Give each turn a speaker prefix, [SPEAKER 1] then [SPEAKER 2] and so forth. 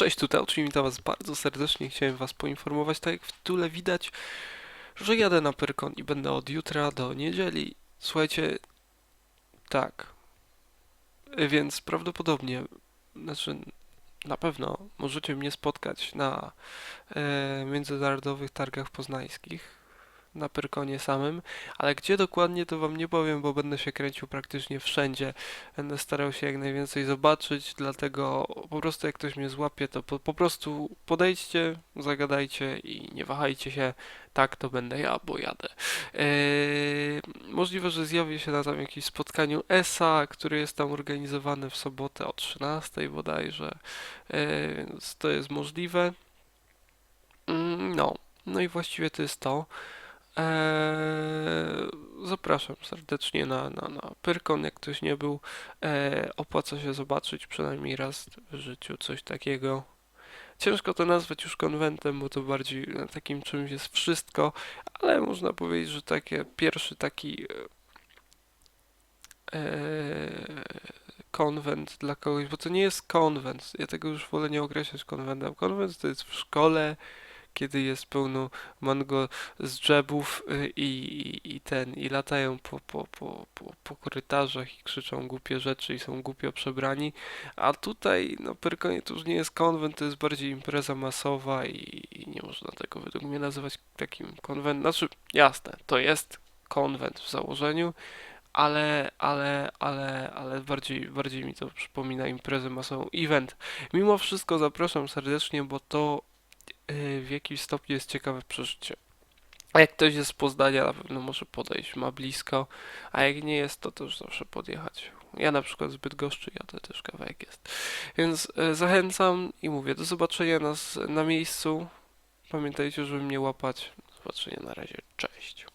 [SPEAKER 1] Cześć, tutaj oczywiście witam was bardzo serdecznie. Chciałem was poinformować, tak jak w tytule widać, że jadę na Pyrkon i będę od jutra do niedzieli. Słuchajcie, tak. Więc prawdopodobnie, znaczy na pewno możecie mnie spotkać na e, międzynarodowych targach poznańskich, na Pyrkonie samym, ale gdzie dokładnie to wam nie powiem, bo będę się kręcił praktycznie wszędzie. Będę starał się jak najwięcej zobaczyć, dlatego po prostu jak ktoś mnie złapie, to po, po prostu podejdźcie, zagadajcie i nie wahajcie się. Tak, to będę ja, bo jadę. Eee, możliwe, że zjawię się na tam jakimś spotkaniu ESA, które jest tam organizowane w sobotę o 13 bodajże, eee, więc to jest możliwe. Mm, No, no i właściwie to jest to. Eee, zapraszam serdecznie na, na, na Pyrkon, jak ktoś nie był. Eee, opłaca się zobaczyć przynajmniej raz w życiu coś takiego. Ciężko to nazwać już konwentem, bo to bardziej takim czymś jest wszystko, ale można powiedzieć, że takie pierwszy taki e, konwent dla kogoś, bo to nie jest konwent. Ja tego już wolę nie określać konwentem. Konwent to jest w szkole, kiedy jest pełno mango z dżebów y, i, i, ten, i latają po, po, po, po, po korytarzach i krzyczą głupie rzeczy i są głupio przebrani. A tutaj, no Pyrkonie to już nie jest konwent, to jest bardziej impreza masowa i, i nie można tego według mnie nazywać takim konwentem. Znaczy, jasne, to jest konwent w założeniu, ale, ale, ale, ale bardziej, bardziej mi to przypomina imprezę masową, event. Mimo wszystko zapraszam serdecznie, bo to w jakimś stopniu jest ciekawe przeżycie. A jak ktoś jest z Poznania, na pewno może podejść, ma blisko, a jak nie jest, to też zawsze podjechać. Ja na przykład z Bydgoszczy jadę też kawałek jest. Więc y, zachęcam i mówię, do zobaczenia nas na miejscu. Pamiętajcie, żeby mnie łapać. Do zobaczenia na razie, cześć.